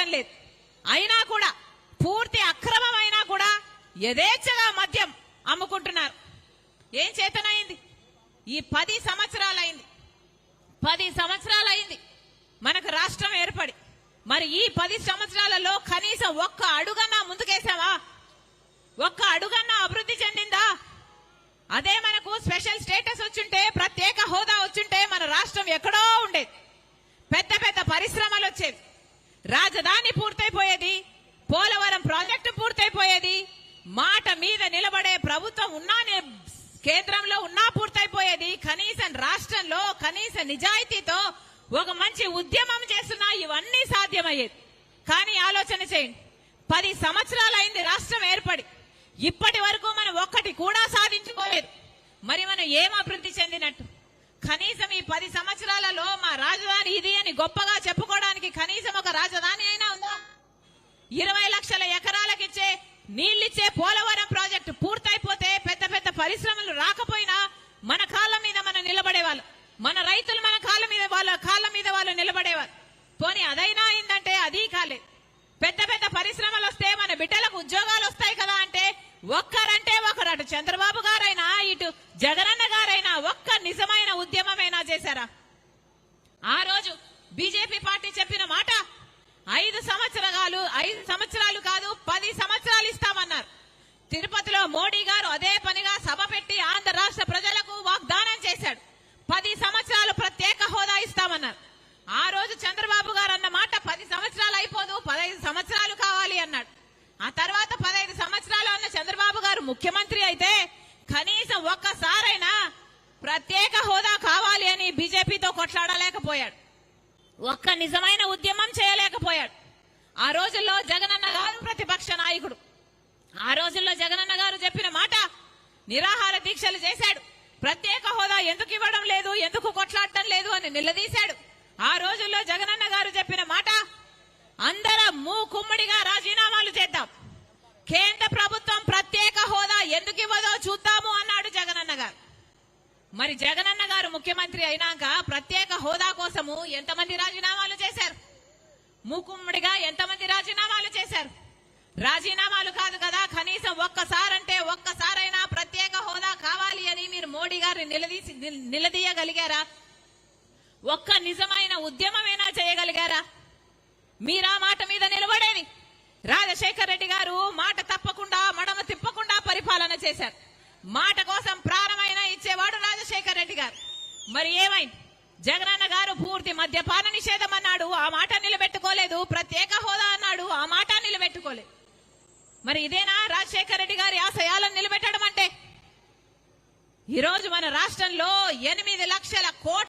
రావటం లేదు. అయినా కూడా పూర్తి అక్రమం అయినా కూడా యథేచ్ఛగా మద్యం అమ్ముకుంటున్నారు. ఏం చేతనైంది? ఈ పది సంవత్సరాలైంది. పది సంవత్సరాలైంది మనకు రాష్ట్రం ఏర్పడి. మరి ఈ పది సంవత్సరాలలో కనీసం ఒక్క అడుగన్నా ముందుకేసావా ఒక్క అడుగన్నా అభివృద్ధి చెందిందా? అదే మనకు స్పెషల్ స్టేటస్ వచ్చుంటే ప్రత్యేక హోదా వచ్చుంటే మన రాష్ట్రం ఎక్కడో ఉండేది. పెద్ద పెద్ద పరిశ్రమలు వచ్చేవి. రాజధాని పూర్తయిపోయేది పోలవరం ప్రాజెక్టు పూర్తయిపోయేది మాట మీద నిలబడే ప్రభుత్వం ఉన్నా కేంద్రంలో ఉన్నా పూర్తయిపోయేది. కనీసం రాష్ట్రంలో కనీస నిజాయితీతో ఒక మంచి ఉద్యమం చేస్తున్నా ఇవన్నీ సాధ్యమయ్యేది. కానీ ఆలోచన చేయండి. పది సంవత్సరాలైంది రాష్ట్రం ఏర్పడి ఇప్పటి వరకు మనం ఒక్కటి కూడా సాధించుకోలేదు. మరి మనం ఏం అభివృద్ధి చెందినట్టు? కనీసం ఈ పది సంవత్సరాలలో మా రాజధాని ఇది అని గొప్పగా చెప్పుకోవడానికి కనీసం ఒక రాజధాని ఇరవై లక్షల ఎకరాలకిచ్చే నీళ్ళిచ్చే పోలవరం ప్రాజెక్టు పూర్తయిపోతే పెద్ద పెద్ద పరిశ్రమలు రాకపోయినా మన కాళ్ళ మీద మనం నిలబడేవాళ్ళు. మన రైతులు మన కాళ్ళ మీద వాళ్ళ కాళ్ళ మీద వాళ్ళు నిలబడేవారు. పోనీ అదైనా అయిందంటే అది కాలేదు పెద్ద పెద్ద పరిశ్రమలు వస్తే మన బిడ్డలకు ఉద్యోగాలు వస్తాయి కదా అంటే ఒక్కరంటే ఒకరు అటు చంద్రబాబు గారైనా ఇటు జగనన్న గారైనా ఒక్క నిజమైన ఉద్యమమైనా చేశారా? ఆ రోజు బీజేపీ పార్టీ చెప్పిన మాట ఐదు సంవత్సరాలు కాదు పది సంవత్సరాలు ఇస్తామన్నారు. తిరుపతిలో మోడీ గారు అదే పనిగా సభ పెట్టి ఆంధ్ర రాష్ట్ర ప్రజలకు వాగ్దానం చేశాడు. పది సంవత్సరాలు ప్రత్యేక హోదా ఇస్తామన్నారు. ఆ రోజు చంద్రబాబు గారు అన్న మాట పది సంవత్సరాలు అయిపోదు పదహైదు సంవత్సరాలు కావాలి అన్నాడు. ఆ తర్వాత పదహైదు సంవత్సరాలు అన్న చంద్రబాబు గారు ముఖ్యమంత్రి అయితే కనీసం ఒక్కసారైనా ప్రత్యేక హోదా కావాలి అని బీజేపీతో కొట్లాడలేకపోయాడు. ఒక్క నిజమైన ఉద్యమం చేయలేదు. ఆ రోజుల్లో జగనన్న గారు ప్రతిపక్ష నాయకుడు. ఆ రోజుల్లో జగనన్న గారు చెప్పిన మాట నిరాహార దీక్షలు చేశాడు. ప్రత్యేక హోదా ఎందుకు ఇవ్వడం లేదు ఎందుకు కొట్లాడటం లేదు అని నిలదీశాడు. ఆ రోజుల్లో జగనన్న గారు చెప్పిన మాట అందరం మూకుమ్మడిగా రాజీనామాలు చేద్దాం. కేంద్ర ప్రభుత్వం ప్రత్యేక హోదా ఎందుకు ఇవ్వదో చూద్దాము అన్నాడు జగనన్న గారు. మరి జగనన్న గారు ముఖ్యమంత్రి అయినాక ప్రత్యేక హోదా కోసము ఎంతమంది రాజీనామాలు చేశారు? మూకుమ్మడిగా ఎంతమంది రాజీనామాలు చేశారు? రాజీనామాలు కాదు కదా కనీసం ఒక్కసారంటే ఒక్కసారైనా ప్రత్యేక హోదా కావాలి అని మీరు మోడీ గారిని నిలదీసి నిలదీయగలిగారా? ఒక్క నిజమైన ఉద్యమమైనా చేయగలిగారా? మీరా మాట మీద నిలబడేది? రాజశేఖర్ రెడ్డి గారు మాట తప్పకుండా మడమ తిప్పకుండా పరిపాలన చేశారు. మాట కోసం ప్రాణమైనా ఇచ్చేవాడు రాజశేఖర్ రెడ్డి గారు. మరి ఏమైంది? జగనన్న గారు పూర్తి మద్యపాన నిషేధం అన్నాడు. ఆ మాట నిలబెట్టుకోలేదు ప్రత్యేక హోదా అన్నాడు ఆ మాట నిలబెట్టుకోలేదు మరి ఇదేనా రాజశేఖర రెడ్డి గారి ఆశయాలను నిలబెట్టడం అంటే? ఈ రోజు మన రాష్ట్రంలో ఎనిమిది లక్షల కోట్ల